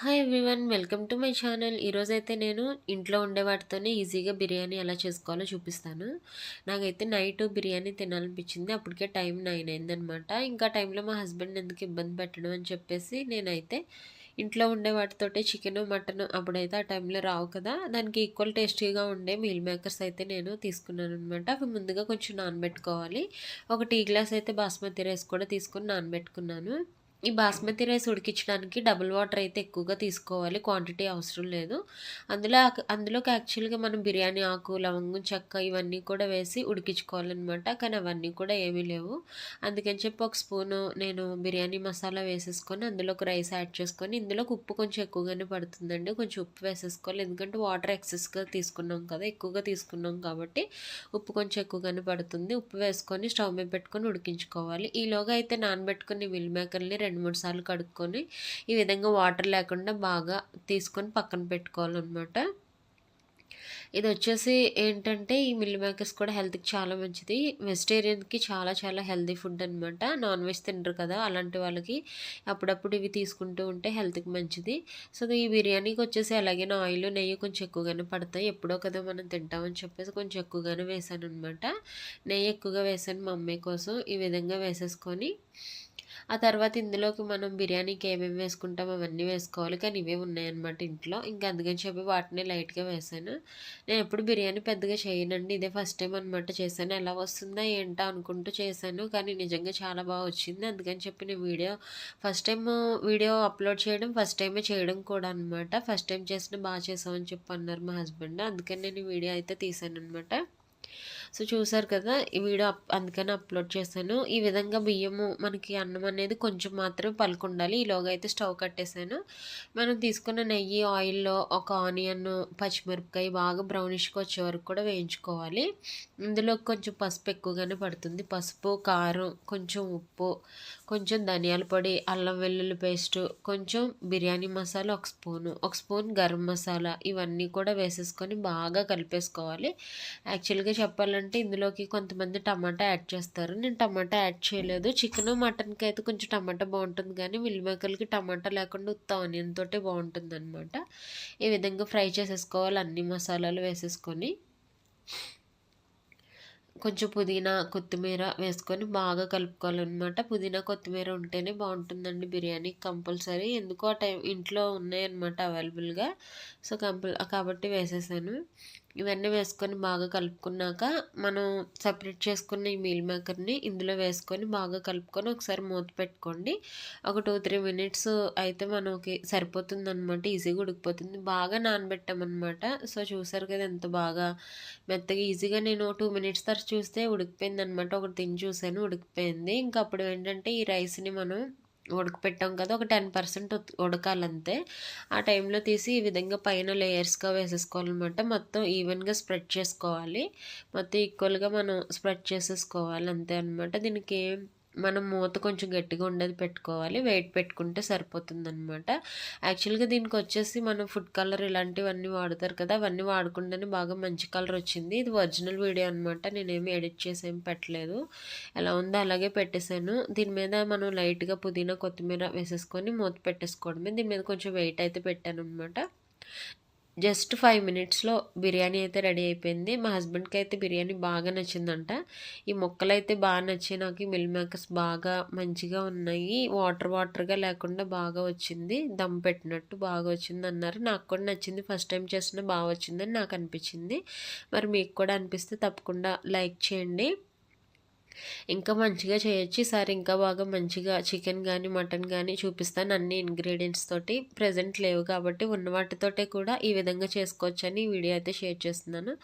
Hi everyone welcome to my channel ఈరోజైతే నేను ఇంట్లో ఉండే వాటితోనే ఈజీగా బిర్యానీ ఎలా చేసుకోవాలో చూపిస్తాను. నాకైతే నైట్ బిర్యానీ తినాలనిపించింది. అప్పటికే టైం నైన్ అయిందనమాట ఇంకా టైంలో మా హస్బెండ్ ఎందుకు ఇబ్బంది పెట్టడం అని చెప్పేసి నేనైతే ఇంట్లో ఉండే వాటితోటే చికెన్ మటన్ అప్పుడైతే ఆ టైంలో రావు కదా. దానికి ఈక్వల్ టేస్టీగా ఉండే మీల్ మేకర్స్ అయితే నేను తీసుకున్నాను అనమాట అవి ముందుగా కొంచెం నానబెట్టుకోవాలి. ఒక టీ గ్లాస్ అయితే బాస్మతి రైస్ కూడా తీసుకొని నానబెట్టుకున్నాను. ఈ బాస్మతి రైస్ ఉడికించడానికి డబుల్ వాటర్ అయితే ఎక్కువగా తీసుకోవాలి. క్వాంటిటీ అవసరం లేదు. అందులో అందులోకి యాక్చువల్గా మనం బిర్యానీ ఆకు లవంగం చెక్క ఇవన్నీ కూడా వేసి ఉడికించుకోవాలన్నమాట. కానీ అవన్నీ కూడా ఏమీ లేవు. అందుకని చెప్పి ఒక స్పూను నేను బిర్యానీ మసాలా వేసేసుకొని అందులోకి రైస్ యాడ్ చేసుకొని ఇందులోకి ఉప్పు కొంచెం ఎక్కువగానే పడుతుందండి. కొంచెం ఉప్పు వేసేసుకోవాలి. ఎందుకంటే వాటర్ ఎక్సెస్గా తీసుకున్నాం కదా ఎక్కువగా తీసుకున్నాం కాబట్టి ఉప్పు కొంచెం ఎక్కువగానే పడుతుంది. ఉప్పు వేసుకొని స్టవ్ మీద పెట్టుకొని ఉడికించుకోవాలి. ఈలోగా అయితే నానబెట్టుకుని మిల్ మేకర్ని రెండు మూడు సార్లు కడుక్కొని ఈ విధంగా వాటర్ లేకుండా బాగా తీసుకొని పక్కన పెట్టుకోవాలన్నమాట. ఇది వచ్చేసి ఏంటంటే ఈ మిల్ మేకర్స్ కూడా హెల్త్కి చాలా మంచిది. వెజిటేరియన్కి చాలా చాలా హెల్తీ ఫుడ్ అనమాట నాన్ వెజ్ తినరు కదా అలాంటి వాళ్ళకి. అప్పుడప్పుడు ఇవి తీసుకుంటూ ఉంటే హెల్త్కి మంచిది. సో ఈ బిర్యానీకి వచ్చేసి అలాగే ఆయిల్ నెయ్యి కొంచెం ఎక్కువగానే పడతాయి. ఎప్పుడో కదా మనం తింటామని చెప్పేసి కొంచెం ఎక్కువగానే వేసాను అనమాట నెయ్యి ఎక్కువగా వేసాను మా అమ్మాయి కోసం. ఈ విధంగా వేసేసుకొని ఆ తర్వాత ఇందులోకి మనం బిర్యానీకి ఏమేమి వేసుకుంటాం అవన్నీ వేసుకోవాలి. కానీ ఇవే ఉన్నాయన్నమాట ఇంట్లో. ఇంకా అందుకని చెప్పి వాటిని లైట్గా వేసాను. నేను ఎప్పుడు బిర్యానీ పెద్దగా చేయనండి. ఇదే ఫస్ట్ టైం అనమాట చేశాను. ఎలా వస్తుందా ఏంటో అనుకుంటూ చేశాను. కానీ నిజంగా చాలా బాగా వచ్చింది. అందుకని చెప్పి నేను video first time video upload చేయడం ఫస్ట్ టైమే చేయడం కూడా అనమాట ఫస్ట్ టైం చేసిన బాగా చేసామని చెప్పి అన్నారు మా హస్బెండ్. అందుకని నేను వీడియో అయితే తీసాను అనమాట సో చూసారు కదా ఈ వీడియో అందుకని అప్లోడ్ చేశాను. ఈ విధంగా బియ్యము మనకి అన్నం అనేది కొంచెం మాత్రమే పలుకుండాలి. ఈలోగా అయితే స్టవ్ కట్టేశాను. మనం తీసుకున్న నెయ్యి ఆయిల్లో ఒక ఆనియన్ పచ్చిమిరపకాయ బాగా బ్రౌనిష్గా వచ్చే వరకు కూడా వేయించుకోవాలి. ఇందులో కొంచెం పసుపు ఎక్కువగానే పడుతుంది. పసుపు కారం కొంచెం ఉప్పు కొంచెం ధనియాల పొడి అల్లం వెల్లుల్లి పేస్ట్ కొంచెం బిర్యానీ మసాలా ఒక స్పూను ఒక స్పూన్ గరం మసాలా ఇవన్నీ కూడా వేసేసుకొని బాగా కలిపేసుకోవాలి. యాక్చువల్గా చెప్పాలంటే చేయాలంటే ఇందులోకి కొంతమంది టమాటా యాడ్ చేస్తారు. నేను టమాటా యాడ్ చేయలేదు. చికెన్ మటన్కి అయితే కొంచెం టమాటా బాగుంటుంది కానీ మిల్ మేకర్కి టమాటా లేకుండా ఉత్త ఆనియన్ తోటే బాగుంటుంది అనమాట ఈ విధంగా ఫ్రై చేసేసుకోవాలి. అన్ని మసాలాలు వేసేసుకొని కొంచెం పుదీనా కొత్తిమీర వేసుకొని బాగా కలుపుకోవాలన్నమాట. పుదీనా కొత్తిమీర ఉంటేనే బాగుంటుందండి బిర్యానీ కంపల్సరీ. ఎందుకో ఆ టైం ఇంట్లో ఉన్నాయన్నమాట అవైలబుల్గా. సో కంపల్ కాబట్టి వేసేసాను. ఇవన్నీ వేసుకొని బాగా కలుపుకున్నాక మనం సపరేట్ చేసుకున్న ఈ మీల్ మేకర్ని ఇందులో వేసుకొని బాగా కలుపుకొని ఒకసారి మూత పెట్టుకోండి. ఒక టూ త్రీ మినిట్స్ అయితే మనకి సరిపోతుంది అనమాట ఈజీగా ఉడికిపోతుంది. బాగా నానబెట్టామన్నమాట. సో చూసారు కదా ఎంత బాగా మెత్తగా ఈజీగా నేను టూ మినిట్స్ తర్వాత చూస్తే ఉడికిపోయింది అనమాట ఒకటి తిని చూసాను ఉడికిపోయింది. ఇంకా అప్పుడు ఏంటంటే ఈ రైస్ని మనం ఉడకపెట్టాం కదా ఒక టెన్ పర్సెంట్ ఉడకాలంతే. ఆ టైంలో తీసి ఈ విధంగా పైన లేయర్స్గా వేసేసుకోవాలన్నమాట. మొత్తం ఈవెన్గా స్ప్రెడ్ చేసుకోవాలి. మొత్తం ఈక్వల్గా మనం స్ప్రెడ్ చేసేసుకోవాలి అంతే అనమాట దీనికి మనం మూత కొంచెం గట్టిగా ఉండేది పెట్టుకోవాలి. వెయిట్ పెట్టుకుంటే సరిపోతుంది అనమాట యాక్చువల్గా దీనికి వచ్చేసి మనం ఫుడ్ కలర్ ఇలాంటివన్నీ వాడతారు కదా అవన్నీ వాడకుండానే బాగా మంచి కలర్ వచ్చింది. ఇది ఒరిజినల్ వీడియో అనమాట నేనేమి ఎడిట్ చేసేమి పెట్టలేదు. ఎలా ఉందో అలాగే పెట్టేశాను. దీని మీద మనం లైట్గా పుదీనా కొత్తిమీర వేసేసుకొని మూత పెట్టేసుకోవడమే. దీని మీద కొంచెం వెయిట్ అయితే పెట్టాను అనమాట జస్ట్ ఫైవ్ మినిట్స్లో బిర్యానీ అయితే రెడీ అయిపోయింది. మా హస్బెండ్కి అయితే బిర్యానీ బాగా నచ్చిందంట. ఈ మొక్కలు అయితే బాగా నచ్చాయి. నాకు మిల్ మేకర్స్ బాగా మంచిగా ఉన్నాయి. వాటర్ వాటర్గా లేకుండా బాగా వచ్చింది. దమ్ పెట్టినట్టు బాగా వచ్చింది అన్నారు. నాకు కూడా నచ్చింది. ఫస్ట్ టైం చేసిన బాగా వచ్చిందని నాకు అనిపించింది. మరి మీకు కూడా అనిపిస్తే తప్పకుండా లైక్ చేయండి. ఇంకా మంచిగా చేయొచ్చు. ఈసారి ఇంకా బాగా మంచిగా చికెన్ కానీ మటన్ కానీ చూపిస్తాను. అన్ని ఇంగ్రీడియంట్స్ తోటి ప్రజెంట్ లేవు కాబట్టి ఉన్న వాటితోటే కూడా ఈ విధంగా చేసుకోవచ్చు అని వీడియో అయితే షేర్ చేస్తున్నాను.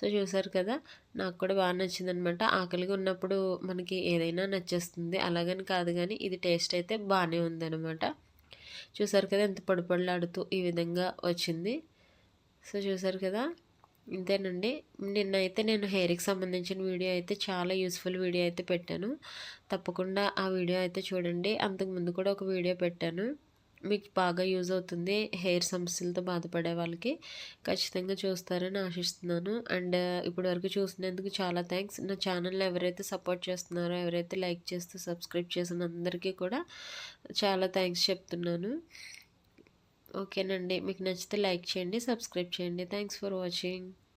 సో చూసారు కదా నాకు కూడా బాగా నచ్చింది అనమాట ఆకలిగా ఉన్నప్పుడు మనకి ఏదైనా నచ్చేస్తుంది. అలాగని కాదు కానీ ఇది టేస్ట్ అయితే బాగానే ఉందన్నమాట. చూసారు కదా ఎంత పొడి ఈ విధంగా వచ్చింది. సో చూసారు కదా ఇంతేనండి నిన్నైతే నేను హెయిర్కి సంబంధించిన వీడియో అయితే చాలా యూస్ఫుల్ వీడియో అయితే పెట్టాను. తప్పకుండా ఆ వీడియో అయితే చూడండి. అంతకుముందు కూడా ఒక వీడియో పెట్టాను. మీకు బాగా యూజ్ అవుతుంది హెయిర్ సమస్యలతో బాధపడే వాళ్ళకి. ఖచ్చితంగా చూస్తారని ఆశిస్తున్నాను. అండ్ ఇప్పటి వరకు చూసినందుకు చాలా థ్యాంక్స్. నా ఛానల్ని ఎవరైతే సపోర్ట్ చేస్తున్నారో ఎవరైతే లైక్ చేస్తూ సబ్స్క్రైబ్ చేసిన అందరికీ కూడా చాలా థ్యాంక్స్ చెప్తున్నాను. ఓకేనండి. మీకు నచ్చితే లైక్ చేయండి సబ్స్క్రైబ్ చేయండి. Thanks for watching.